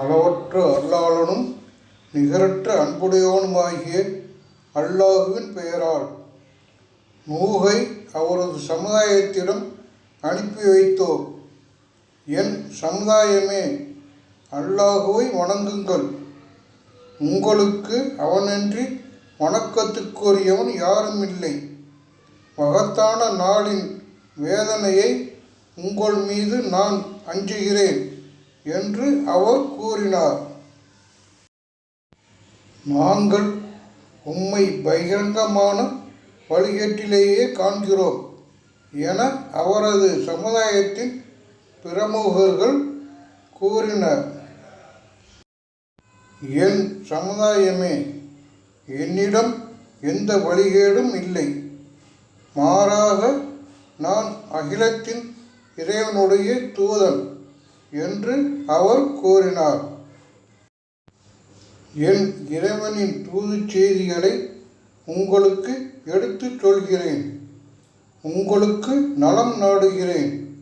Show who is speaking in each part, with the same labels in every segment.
Speaker 1: அளவற்ற அல்லாளனும் நிகரற்ற அன்புடையவனுமாகிய அல்லாஹுவின் பெயரால் நூகை அவரது சமுதாயத்திடம் அனுப்பி வைத்தோம் என் சமுதாயமே அல்லாஹுவை வணங்குங்கள். உங்களுக்கு அவனன்றி வணக்கத்துக்குரியவன் யாரும் இல்லை மகத்தான நாளின் வேதனையை உங்கள் மீது நான் அஞ்சுகிறேன். என்று அவர் கூறினார். நாங்கள் உம்மை பகிரங்கமான வழிகேட்டிலேயே காண்கிறோம் என அவரது சமுதாயத்தின் பிரமுகர்கள் கூறினர். என் சமுதாயமே என்னிடம் எந்த வழிகேடும் இல்லை. மாறாக நான் அகிலத்தின் இறைவனுடைய தூதன். என்று அவர் கூறினார். என் இறைவனின் தூதுச் செய்திகளை உங்களுக்கு எடுத்துச் சொல்கிறேன். உங்களுக்கு நலம் நாடுகிறேன்.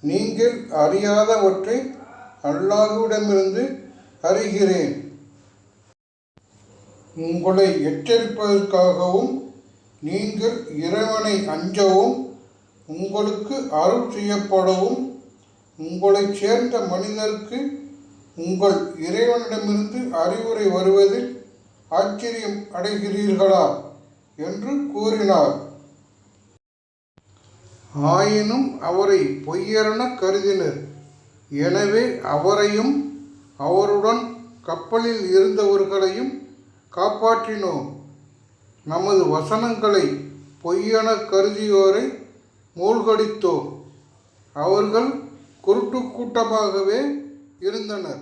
Speaker 1: நீங்கள் அறியாதவற்றை அல்லாஹுவிடமிருந்து அறிகிறேன். உங்களை எச்சரிப்பதற்காகவும் நீங்கள் இறைவனை அஞ்சவும் உங்களுக்கு அருள் செய்யப்படவும் உங்களைச் சேர்ந்த மனிதருக்கு உங்கள் இறைவனிடமிருந்து அறிவுரை வருவதில் ஆச்சரியம் அடைகிறீர்களா? என்று கூறினார். ஆயினும் அவரை பொய்யரென கருதினர். எனவே அவரையும் அவருடன் கப்பலில் இருந்தவர்களையும் காப்பாற்றினோம். நமது வசனங்களை பொய்யென கருதியோரை மூழ்கடித்தோம். அவர்கள் குருட்டு கூட்டமாகவே இருந்தனர்.